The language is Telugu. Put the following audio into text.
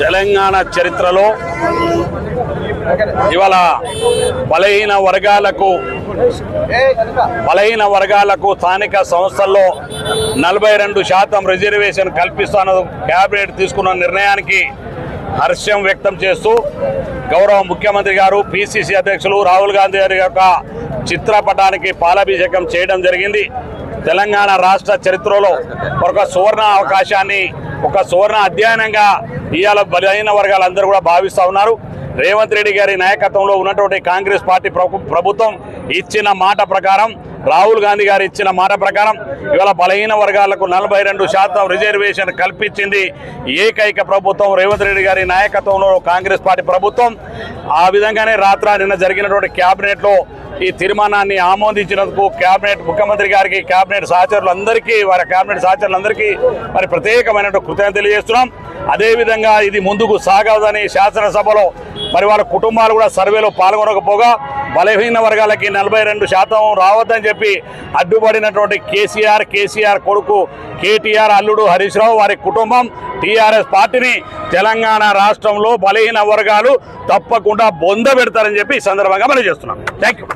తెలంగాణ చరిత్రలో ఇవాళ బలహీన వర్గాలకు బలహీన వర్గాలకు స్థానిక సంస్థల్లో నలభై రెండు శాతం రిజర్వేషన్ కల్పిస్తాను క్యాబినెట్ తీసుకున్న నిర్ణయానికి హర్షం వ్యక్తం చేస్తూ గౌరవ ముఖ్యమంత్రి గారు పిసిసి అధ్యక్షులు రాహుల్ గాంధీ గారి యొక్క చిత్రపటానికి పాలాభిషేకం చేయడం జరిగింది. తెలంగాణ రాష్ట్ర చరిత్రలో ఒక సువర్ణ అవకాశాన్ని ఒక సువర్ణ అధ్యయనంగా ఇవాళ బలహీన వర్గాలందరూ కూడా భావిస్తూ ఉన్నారు. రేవంత్ రెడ్డి గారి నాయకత్వంలో ఉన్నటువంటి కాంగ్రెస్ పార్టీ ప్రభు- ప్రభుత్వం ఇచ్చిన మాట ప్రకారం రాహుల్ గాంధీ గారు ఇచ్చిన మాట ప్రకారం ఇవాళ బలహీన వర్గాలకు నలభై రెండు శాతం రిజర్వేషన్ కల్పించింది ఏకైక ప్రభుత్వం రేవంత్ రెడ్డి గారి నాయకత్వంలో కాంగ్రెస్ పార్టీ ప్రభుత్వం. ఆ విధంగానే రాత్ర నిన్న జరిగినటువంటి క్యాబినెట్లో ఈ తీర్మానాన్ని ఆమోదించినందుకు కేబినెట్ ముఖ్యమంత్రి గారికి కేబినెట్ సహచరులందరికీ వారి కేబినెట్ సహచరులందరికీ మరి ప్రత్యేకమైన కృతజ్ఞత తెలియజేస్తున్నాం. అదేవిధంగా ఇది ముందుకు సాగదని శాసనసభలో మరి వాళ్ళ కుటుంబాలు కూడా సర్వేలో పాల్గొనకపోగా బలహీన వర్గాలకి నలభై రెండు శాతం రావద్దని చెప్పి అడ్డుపడినటువంటి కేసీఆర్ కేసీఆర్ కొడుకు కేటీఆర్ అల్లుడు హరీష్ రావు వారి కుటుంబం టీఆర్ఎస్ పార్టీని తెలంగాణ రాష్ట్రంలో బలహీన వర్గాలు తప్పకుండా బొంద పెడతారని చెప్పి ఈ సందర్భంగా మనం చేస్తున్నాం. Thank you